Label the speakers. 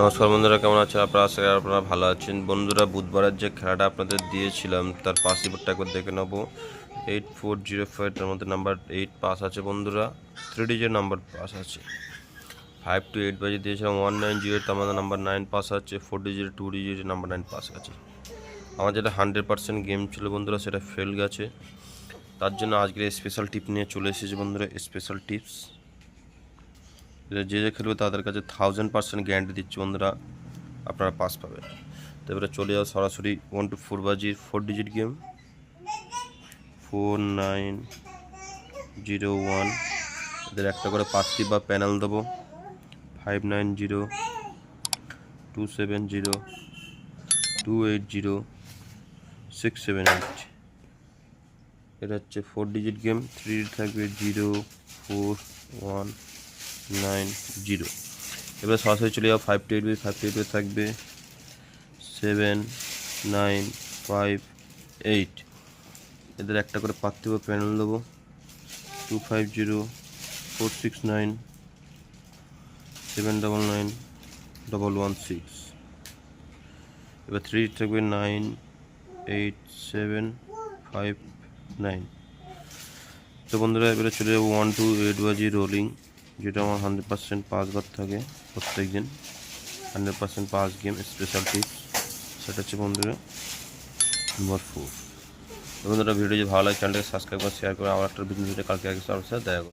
Speaker 1: নমস্কার বন্ধুরা, কেমন আছেন? আপনারা আশা করি আপনারা ভালো আছেন। বন্ধুরা, বুধবারের যে খেলাটা আপনাদের দিয়েছিলাম, তার পাস রিপোর্টটা একবার দেখে নেব। এইট ফোর জিরো ফাইভ তার মধ্যে নাম্বার এইট পাস আছে বন্ধুরা। থ্রি ডিজিট নাম্বার পাস আছে। ফাইভ টু এইট বাজে দিয়েছিলাম। ওয়ান নাইন জিরো তার মধ্যে নাম্বার নাইন পাস আছে। Four digit two digit number nine pass আছে। আমার যেটা হান্ড্রেড পার্সেন্ট গেম ছিল বন্ধুরা, সেটা ফেল গেছে। তার জন্য আজকের স্পেশাল টিপ নিয়ে চলে এসেছি বন্ধুরা স্পেশাল টিপস যে যে খেলবে তাদের কাছে থাউজেন্ড পার্সেন্ট গ্যারান্টি দিচ্ছি বন্ধুরা। আপনারা পাস পাবেন। তো এবারে চলে যাও সরাসরি ওয়ান টু ফোর বাজির four digit game four nine zero one এদের একটা করে পাঁচটি বা প্যানেল দেবো। Five nine zero two seven zero two eight zero six seven eight এটা হচ্ছে ফোর ডিজিট গেম থ্রি থাকবে zero four one nine zero এবার সরাসরি চলে যাও five two eight five two eight থাকবে। সেভেন নাইন ফাইভ এইট এদের একটা করে পার্থিব প্যানেল দেবো। Two five zero four six nine seven double nine double one six এবার থ্রি থাকবে nine eight seven five nine তো বন্ধুরা, এবারে চলে যাব ওয়ান টু এইট বাজি রোলিং যেটা আমার হান্ড্রেড পার্সেন্ট পাস বার থাকে প্রত্যেক দিন hundred percent pass game special tips সেটা হচ্ছে বন্ধুরা নম্বর ফোর বন্ধুরা ভিডিও যদি ভালো লাগে চ্যানেলটাকে সাবস্ক্রাইব করে শেয়ার করে আমার একটা ভিডিও কালকে আগে সবার সাথে দেখা।